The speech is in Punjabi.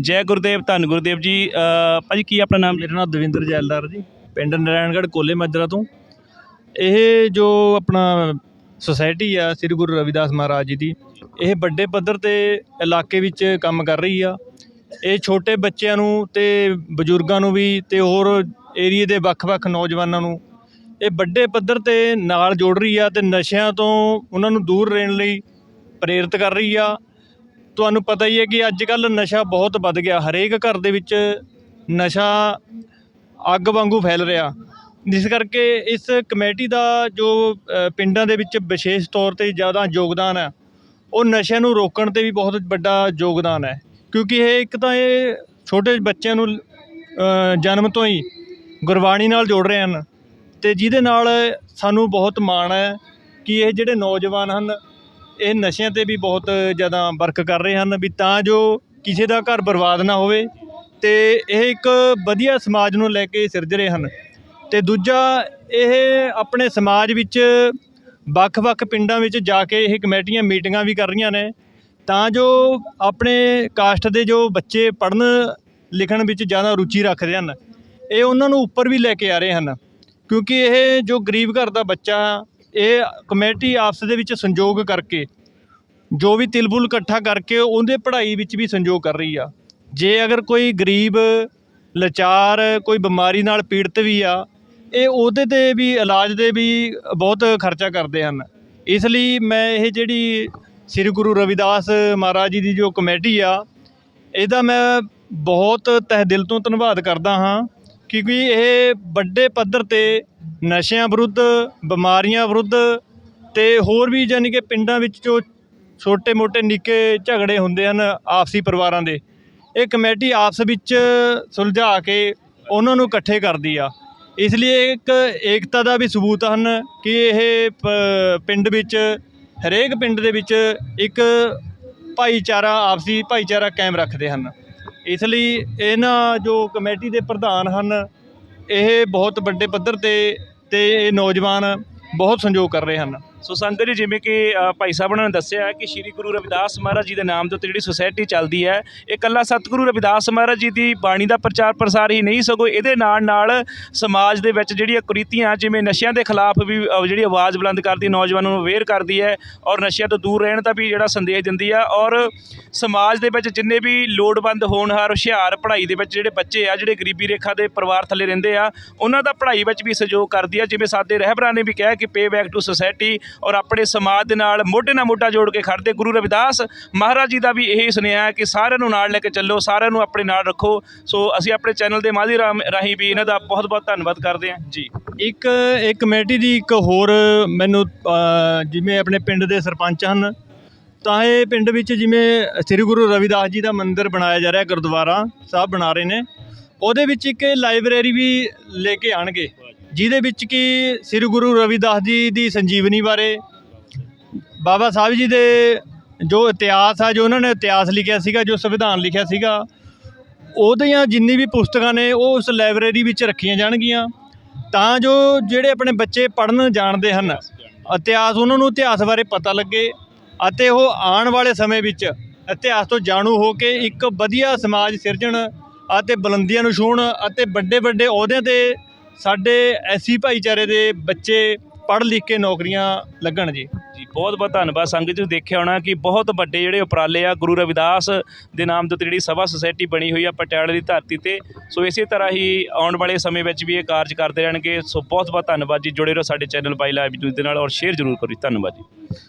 ਜੈ ਗੁਰਦੇਵ ਧੰਨ ਗੁਰਦੇਵ ਜੀ। ਅ, ਭਾਜੀ ਕੀ ਆਪਣਾ ਨਾਮ? ਮੇਰਾ ਨਾਮ ਦਵਿੰਦਰ ਜੈਲਦਾਰ ਜੀ ਪਿੰਡ ਨਾਰਾਇਣਗੜ੍ਹ ਕੋਲੇ ਮਾਜਰਾ ਤੋਂ। ਇਹ ਜੋ ਆਪਣਾ ਸੁਸਾਇਟੀ ਆ ਸ੍ਰੀ ਗੁਰੂ ਰਵਿਦਾਸ ਮਹਾਰਾਜ ਜੀ ਦੀ ਇਹ ਵੱਡੇ ਪੱਧਰ ਤੇ ਇਲਾਕੇ ਵਿੱਚ ਕੰਮ ਕਰ ਰਹੀ ਆ। ਇਹ ਛੋਟੇ ਬੱਚਿਆਂ ਨੂੰ ਤੇ ਬਜ਼ੁਰਗਾਂ ਨੂੰ ਵੀ ਤੇ ਹੋਰ ਏਰੀਏ ਦੇ ਵੱਖ-ਵੱਖ ਨੌਜਵਾਨਾਂ ਨੂੰ ਇਹ ਵੱਡੇ ਪੱਧਰ ਤੇ ਨਾਲ ਜੋੜ ਰਹੀ ਆ ਤੇ ਨਸ਼ਿਆਂ ਤੋਂ ਉਹਨਾਂ ਨੂੰ ਦੂਰ ਰਹਿਣ ਲਈ ਪ੍ਰੇਰਿਤ ਕਰ ਰਹੀ ਆ। ਤੁਹਾਨੂੰ ਪਤਾ ਹੀ ਹੈ ਕਿ ਅੱਜ ਕੱਲ ਨਸ਼ਾ ਬਹੁਤ ਵੱਧ ਗਿਆ। ਹਰੇਕ ਘਰ ਦੇ ਵਿੱਚ ਨਸ਼ਾ ਅੱਗ ਵਾਂਗੂ ਫੈਲ ਰਿਹਾ। ਜਿਸ ਕਰਕੇ ਇਸ ਕਮੇਟੀ ਦਾ ਜੋ ਪਿੰਡਾਂ ਦੇ ਵਿੱਚ ਵਿਸ਼ੇਸ਼ ਤੌਰ ਤੇ ਜ਼ਿਆਦਾ ਯੋਗਦਾਨ ਹੈ, ਉਹ ਨਸ਼ਿਆਂ ਨੂੰ ਰੋਕਣ ਤੇ ਵੀ ਬਹੁਤ ਵੱਡਾ ਯੋਗਦਾਨ ਹੈ। ਕਿਉਂਕਿ ਇਹ ਇੱਕ ਤਾਂ ਇਹ ਛੋਟੇ ਬੱਚਿਆਂ ਨੂੰ ਜਨਮ ਤੋਂ ਹੀ ਗੁਰਬਾਣੀ ਨਾਲ ਜੋੜ ਰਹੇ ਹਨ। ਤੇ ਜਿਹਦੇ ਨਾਲ ਸਾਨੂੰ ਬਹੁਤ ਮਾਣ ਹੈ ਕਿ ਇਹ ਜਿਹੜੇ ਨੌਜਵਾਨ ਹਨ ਇਹ ਨਸ਼ਿਆਂ ਤੇ ਵੀ ਬਹੁਤ ਜ਼ਿਆਦਾ ਵਰਕ ਕਰ ਰਹੇ ਹਨ ਵੀ ਤਾਂ ਜੋ ਕਿਸੇ ਦਾ ਘਰ ਬਰਬਾਦ ਨਾ ਹੋਵੇ ਤੇ ਇਹ ਇੱਕ ਵਧੀਆ ਸਮਾਜ ਨੂੰ ਲੈ ਕੇ ਸਿਰਜ ਰਹੇ ਹਨ। ਤੇ ਦੂਜਾ, ਇਹ ਆਪਣੇ ਸਮਾਜ ਵਿੱਚ ਵੱਖ-ਵੱਖ ਪਿੰਡਾਂ ਵਿੱਚ ਜਾ ਕੇ ਇਹ ਕਮੇਟੀਆਂ ਮੀਟਿੰਗਾਂ ਵੀ ਕਰ ਰਹੀਆਂ ਨੇ। ਤਾਂ ਜੋ ਆਪਣੇ ਕਾਸਟ ਦੇ ਜੋ ਬੱਚੇ ਪੜ੍ਹਨ, ਲਿਖਣ ਵਿੱਚ ਜ਼ਿਆਦਾ ਰੁਚੀ ਰੱਖਦੇ ਹਨ। ਇਹ ਉਹਨਾਂ ਨੂੰ ਉੱਪਰ ਵੀ ਲੈ ਕੇ ਆ ਰਹੇ ਹਨ। ਕਿਉਂਕਿ ਇਹ ਜੋ ਗਰੀਬ ਘਰ ਦਾ ਬੱਚਾ ਇਹ ਕਮੇਟੀ ਆਪਸ ਦੇ ਵਿੱਚ ਸੰਯੋਗ ਕਰਕੇ, ਜੋ ਵੀ ਤਿਲਬੁਲ ਇਕੱਠਾ ਕਰਕੇ ਉਹਦੇ ਪੜ੍ਹਾਈ ਵਿੱਚ ਵੀ ਸੰਯੋਗ ਕਰ ਰਹੀ ਆ। ਜੇ ਅਗਰ ਕੋਈ ਗਰੀਬ, ਲਾਚਾਰ, ਕੋਈ ਬਿਮਾਰੀ ਨਾਲ ਪੀੜਤ ਵੀ ਆ, ਇਹ ਉਹਦੇ ਤੇ ਵੀ, ਇਲਾਜ ਦੇ ਵੀ ਬਹੁਤ ਖਰਚਾ ਕਰਦੇ ਹਨ। ਇਸ ਲਈ ਮੈਂ ਇਹ ਜਿਹੜੀ ਸ੍ਰੀ ਗੁਰੂ ਰਵਿਦਾਸ ਮਹਾਰਾਜ ਜੀ ਦੀ ਜੋ ਕਮੇਟੀ ਆ, ਇਹਦਾ ਮੈਂ ਬਹੁਤ ਤਹਿ ਦਿਲ ਤੋਂ ਧੰਨਵਾਦ ਕਰਦਾ ਹਾਂ, ਕਿਉਂਕਿ ਇਹ ਵੱਡੇ ਪੱਧਰ ਤੇ ਨਸ਼ਿਆਂ ਵਿਰੁੱਧ, ਬਿਮਾਰੀਆਂ ਵਿਰੁੱਧ ਤੇ ਹੋਰ ਵੀ ਯਾਨੀ ਕਿ ਪਿੰਡਾਂ ਵਿੱਚ ਜੋ ਛੋਟੇ ਮੋਟੇ ਨਿੱਕੇ ਝਗੜੇ ਹੁੰਦੇ ਹਨ ਆਪਸੀ ਪਰਿਵਾਰਾਂ ਦੇ, ਇਹ ਕਮੇਟੀ ਆਪਸ ਵਿੱਚ ਸੁਲਝਾ ਕੇ ਉਹਨਾਂ ਨੂੰ ਇਕੱਠੇ ਕਰਦੀ ਆ। ਇਸ ਲਈ ਇਹ ਇੱਕ ਏਕਤਾ ਦਾ ਵੀ ਸਬੂਤ ਹਨ ਕਿ ਇਹ ਪਿੰਡ ਵਿੱਚ, ਹਰੇਕ ਪਿੰਡ ਦੇ ਵਿੱਚ ਇੱਕ ਭਾਈਚਾਰਾ, ਆਪਸੀ ਭਾਈਚਾਰਾ ਕਾਇਮ ਰੱਖਦੇ ਹਨ। ਇਸ ਲਈ ਇਹਨਾਂ ਜੋ ਕਮੇਟੀ ਦੇ ਪ੍ਰਧਾਨ ਹਨ, ਇਹ ਬਹੁਤ ਵੱਡੇ ਪੱਧਰ ਤੇ ਅਤੇ ਇਹ ਨੌਜਵਾਨ ਬਹੁਤ ਸੰਯੋਗ ਕਰ ਰਹੇ ਹਨ। ਸੋ ਸੰਗਤ ਜੀ ਜਿਵੇਂ ਕਿ ਅ, ਭਾਈ ਸਾਹਿਬ ਨੇ ਦੱਸਿਆ ਕਿ ਸ੍ਰੀ ਗੁਰੂ ਰਵਿਦਾਸ ਮਹਾਰਾਜ ਜੀ ਦੇ ਨਾਮ ਦੇ ਉੱਤੇ ਜਿਹੜੀ ਸੁਸਾਇਟੀ ਚੱਲਦੀ ਹੈ ਇਹ ਕੱਲਾ ਸਤਿਗੁਰੂ ਰਵਿਦਾਸ ਮਹਾਰਾਜ ਜੀ ਦੀ ਬਾਣੀ ਦਾ ਪ੍ਰਚਾਰ ਪ੍ਰਸਾਰ ਹੀ ਨਹੀਂ ਸਗੋਂ ਇਹਦੇ ਨਾਲ ਨਾਲ ਸਮਾਜ ਦੇ ਵਿੱਚ ਜਿਹੜੀਆਂ ਕੁਰੀਤੀਆਂ ਜਿਵੇਂ ਨਸ਼ਿਆਂ ਦੇ ਖਿਲਾਫ ਵੀ ਅ, ਜਿਹੜੀ ਆਵਾਜ਼ ਬੁਲੰਦ ਕਰਦੀ ਨੌਜਵਾਨਾਂ ਨੂੰ ਅਵੇਅਰ ਕਰਦੀ ਹੈ ਔਰ ਨਸ਼ਿਆਂ ਤੋਂ ਦੂਰ ਰਹਿਣ ਦਾ ਵੀ ਜਿਹੜਾ ਸੰਦੇਸ਼ ਦਿੰਦੀ ਆ ਔਰ ਸਮਾਜ ਦੇ ਵਿੱਚ ਜਿੰਨੇ ਵੀ ਲੋੜਵੰਦ ਹੋਣਹਾਰ ਹੁਸ਼ਿਆਰ ਪੜ੍ਹਾਈ ਦੇ ਵਿੱਚ ਜਿਹੜੇ ਬੱਚੇ ਆ ਜਿਹੜੇ ਗਰੀਬੀ ਰੇਖਾ ਦੇ ਪਰਿਵਾਰ ਥੱਲੇ ਰਹਿੰਦੇ ਆ ਉਹਨਾਂ ਦਾ ਪੜ੍ਹਾਈ ਵਿੱਚ ਵੀ ਸਹਿਯੋਗ ਕਰਦੀ ਆ ਜਿਵੇਂ ਸਾਡੇ ਰਹਿਬਰਾਂ ਨੇ ਵੀ ਕਿਹਾ ਕਿ ਪੇ ਬੈਕ ਟੂ ਸੁਸਾਇਟੀ ਔਰ ਆਪਣੇ ਸਮਾਜ ਦੇ ਨਾਲ ਮੋਢੇ ਨਾਲ ਮੋਢਾ ਜੋੜ ਕੇ ਖੜਦੇ ਗੁਰੂ ਰਵਿਦਾਸ ਮਹਾਰਾਜ ਜੀ ਦਾ ਵੀ ਇਹ ਸੁਨੇਹਾ ਹੈ ਕਿ ਸਾਰਿਆਂ ਨੂੰ ਨਾਲ ਲੈ ਕੇ ਚੱਲੋ, ਸਾਰਿਆਂ ਨੂੰ ਆਪਣੇ ਨਾਲ ਰੱਖੋ। ਸੋ ਅਸੀਂ ਆਪਣੇ ਚੈਨਲ ਦੇ ਮਾਧਿਅਮ ਰਾਹੀਂ ਵੀ ਇਹਨਾਂ ਦਾ ਬਹੁਤ ਬਹੁਤ ਧੰਨਵਾਦ ਕਰਦੇ ਹਾਂ। ਜੀ। ਇੱਕ ਇਹ ਕਮੇਟੀ ਦੀ ਇੱਕ ਹੋਰ ਮੈਨੂੰ ਜਿਵੇਂ ਆਪਣੇ ਪਿੰਡ ਦੇ ਸਰਪੰਚ ਹਨ, ਤਾਂ ਇਹ ਪਿੰਡ ਵਿੱਚ ਜਿਵੇਂ ਸ੍ਰੀ ਗੁਰੂ ਰਵਿਦਾਸ ਜੀ ਦਾ ਮੰਦਿਰ ਬਣਾਇਆ ਜਾ ਰਿਹਾ, ਗੁਰਦੁਆਰਾ ਸਾਹਿਬ ਬਣਾ ਰਹੇ ਨੇ, ਉਹਦੇ ਵਿੱਚ ਇੱਕ ਲਾਇਬ੍ਰੇਰੀ ਵੀ ਲੈ ਕੇ ਆਣਗੇ ਜਿਹਦੇ ਵਿੱਚ ਕਿ ਸ੍ਰੀ ਗੁਰੂ ਰਵਿਦਾਸ ਜੀ ਦੀ ਸੰਜੀਵਨੀ ਬਾਰੇ, ਬਾਬਾ ਸਾਹਿਬ ਜੀ ਦੇ ਜੋ ਇਤਿਹਾਸ ਆ, ਜੋ ਉਹਨਾਂ ਨੇ ਇਤਿਹਾਸ ਲਿਖਿਆ ਸੀਗਾ, ਜੋ ਸੰਵਿਧਾਨ ਲਿਖਿਆ ਸੀਗਾ, ਉਹਦੀਆਂ ਜਿੰਨੀ ਵੀ ਪੁਸਤਕਾਂ ਨੇ, ਉਹ ਉਸ ਲਾਇਬ੍ਰੇਰੀ ਵਿੱਚ ਰੱਖੀਆਂ ਜਾਣਗੀਆਂ। ਤਾਂ ਜੋ ਜਿਹੜੇ ਆਪਣੇ ਬੱਚੇ ਪੜ੍ਹਨ ਜਾਣਦੇ ਹਨ, ਇਤਿਹਾਸ ਉਹਨਾਂ ਨੂੰ ਇਤਿਹਾਸ ਬਾਰੇ ਪਤਾ ਲੱਗੇ ਅਤੇ ਉਹ ਆਉਣ ਵਾਲੇ ਸਮੇਂ ਵਿੱਚ ਇਤਿਹਾਸ ਤੋਂ ਜਾਣੂ ਹੋ ਕੇ ਇੱਕ ਵਧੀਆ ਸਮਾਜ ਸਿਰਜਣ ਅਤੇ ਬੁਲੰਦੀਆਂ ਨੂੰ ਛੂਹਣ ਅਤੇ ਵੱਡੇ ਵੱਡੇ ਅਹੁਦਿਆਂ ਤੇ ਸਾਡੇ ਐਸੀ ਭਾਈਚਾਰੇ ਦੇ ਬੱਚੇ ਪੜ੍ਹ ਲਿਖ ਕੇ ਨੌਕਰੀਆਂ ਲੱਗਣ ਜੀ। ਜੀ, ਬਹੁਤ ਬਹੁਤ ਧੰਨਵਾਦ। ਸੰਗਤ ਜੀ, ਦੇਖਿਆ ਹੋਣਾ ਕਿ ਬਹੁਤ ਵੱਡੇ ਜਿਹੜੇ ਉਪਰਾਲੇ ਆ, ਗੁਰੂ ਰਵਿਦਾਸ ਦੇ ਨਾਮ ਦੇ ਉੱਤੇ ਜਿਹੜੀ ਸਭਾ ਸੁਸਾਇਟੀ ਬਣੀ ਹੋਈ ਆ ਪਟਿਆਲੇ ਦੀ ਧਰਤੀ ਤੇ। ਸੋ ਇਸੇ ਤਰ੍ਹਾਂ ਹੀ ਆਉਣ ਵਾਲੇ ਸਮੇਂ ਵਿੱਚ ਵੀ ਇਹ ਕਾਰਜ ਕਰਦੇ ਰਹਿਣਗੇ। ਸੋ ਬਹੁਤ ਬਹੁਤ ਧੰਨਵਾਦ ਜੀ। ਜੁੜੇ ਰਹੋ ਸਾਡੇ ਚੈਨਲ ਬਾਈ ਲਾਈਵ ਨਿਊਜ਼ ਦੇ ਨਾਲ ਔਰ ਸ਼ੇਅਰ ਜ਼ਰੂਰ ਕਰੋ ਜੀ। ਧੰਨਵਾਦ ਜੀ।